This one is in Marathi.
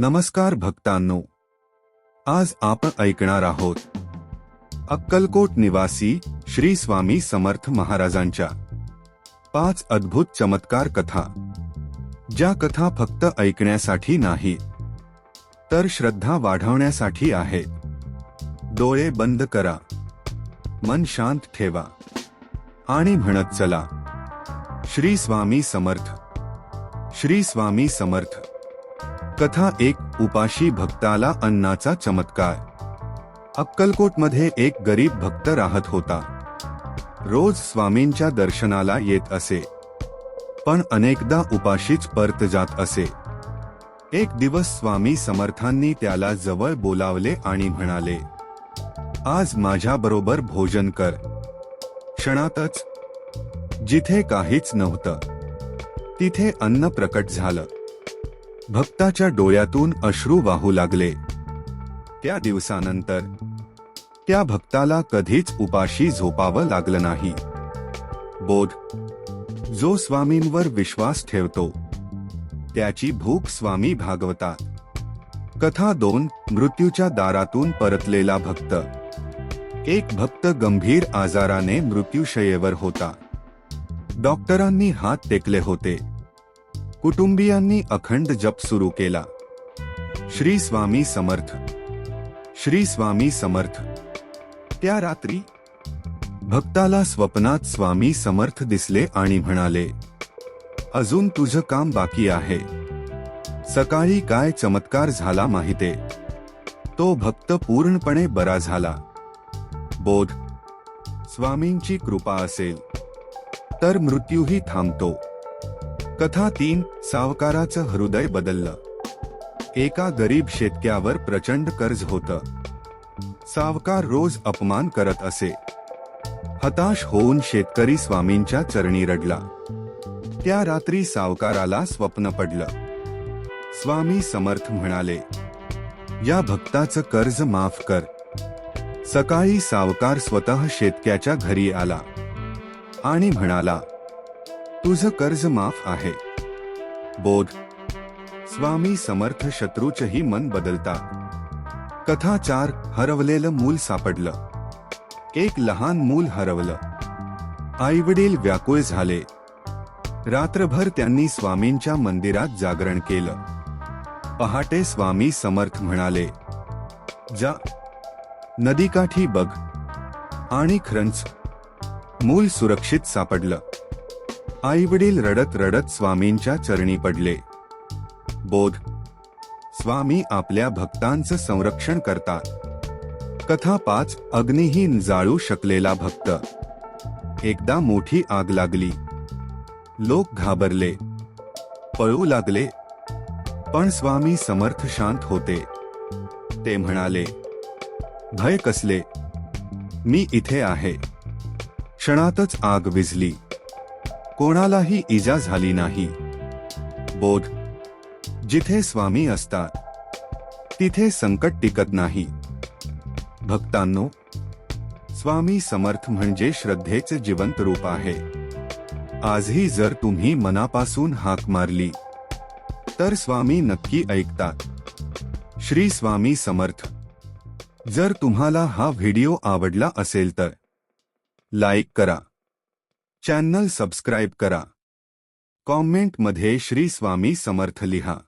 नमस्कार भक्तांनो. आज आपण ऐकणार आहोत अक्कलकोट निवासी श्री स्वामी समर्थ महाराजांच्या पाच अद्भुत चमत्कार कथा. ज्या कथा फक्त ऐकण्यासाठी नाही तर श्रद्धा वाढवण्यासाठी आहेत. डोळे बंद करा. मन शांत ठेवा. आणि म्हणत चला. श्री स्वामी समर्थ. श्री स्वामी समर्थ. कथा एक उपाशी भक्ताला अन्नाचा चमत्कार. अक्कलकोटमध्ये एक गरीब भक्त राहत होता. रोज स्वामींच्या दर्शनाला येत असे. पण अनेकदा उपाशीच परत जात असे. एक दिवस स्वामी समर्थांनी त्याला जवळ बोलावले आणि म्हणाले आज माझ्याबरोबर भोजन कर. क्षणातच. जिथे काहीच नव्हतं. तिथे अन्न प्रकट झालं. भक्ताच्या डोळ्यातून अश्रू वाहू लागले. त्या दिवसानंतर त्या भक्ताला कधीच उपाशी झोपावं लागलं नाही. बोध जो स्वामींवर विश्वास ठेवतो त्याची भूक स्वामी भागवतात. कथा दोन मृत्यूच्या दारातून परतलेला भक्त. एक भक्त गंभीर आजाराने मृत्यूशयेवर होता. डॉक्टरांनी हात टेकले होते. कुटुंबियांनी अखंड जप सुरू केला. श्री स्वामी समर्थ. श्री स्वामी समर्थ. त्या रात्री भक्ताला स्वप्नात स्वामी समर्थ दिसले आणि म्हणाले अजून तुझं काम बाकी आहे. सकाळी काय चमत्कार झाला माहिते? तो भक्त पूर्णपणे बरा झाला. बोध. स्वामींची कृपा असेल. तर मृत्यूही थांबतो. कथा तीन सावकाराचं हृदय बदललं. एका गरीब शेतक्यावर प्रचंड कर्ज होतं. सावकार रोज अपमान करत असे. हताश होऊन शेतकरी स्वामींच्या चरणी रडला. त्या रात्री सावकाराला स्वप्न पडलं. स्वामी समर्थ म्हणाले या भक्ताचं कर्ज माफ कर. सकाळी सावकार स्वतः शेतक्याच्या घरी आला आणि म्हणाला तुझं कर्ज माफ आहे. बोध. स्वामी समर्थ शत्रूचही मन बदलता. कथा चार. हरवलेलं मूल सापडलं. एक लहान मूल हरवलं. आईवडील व्याकुळ झाले. रात्रभर त्यांनी स्वामींच्या मंदिरात जागरण केलं. पहाटे स्वामी समर्थ म्हणाले जा. नदीकाठी बघ. आणि खरंच. मूल सुरक्षित सापडलं. आईवडील रडत रडत स्वामींच्या चरणी पडले. बोध. स्वामी आपल्या भक्तांचं संरक्षण करतात. कथा पाच अग्निहीन जाळू शकलेला भक्त. एकदा मोठी आग लागली. लोक घाबरले. पळू लागले. पण स्वामी समर्थ शांत होते. ते म्हणाले भय कसले? मी इथे आहे. क्षणातच आग विझली. कोणालाही इजा झाली नाही. बोध. जिथे स्वामी असतात तिथे संकट टिकत नाही. भक्तांनो स्वामी समर्थ म्हणजे श्रद्धेचे जिवंत रूप आहे. आजही जर तुम्ही मनापासून हाक मारली तर स्वामी नक्की ऐकतात. श्री स्वामी समर्थ. जर तुम्हाला हा व्हिडिओ आवडला असेल तर लाईक करा. चॅनल सबस्क्राईब करा. कॉमेंटमध्ये श्री स्वामी समर्थ लिहा.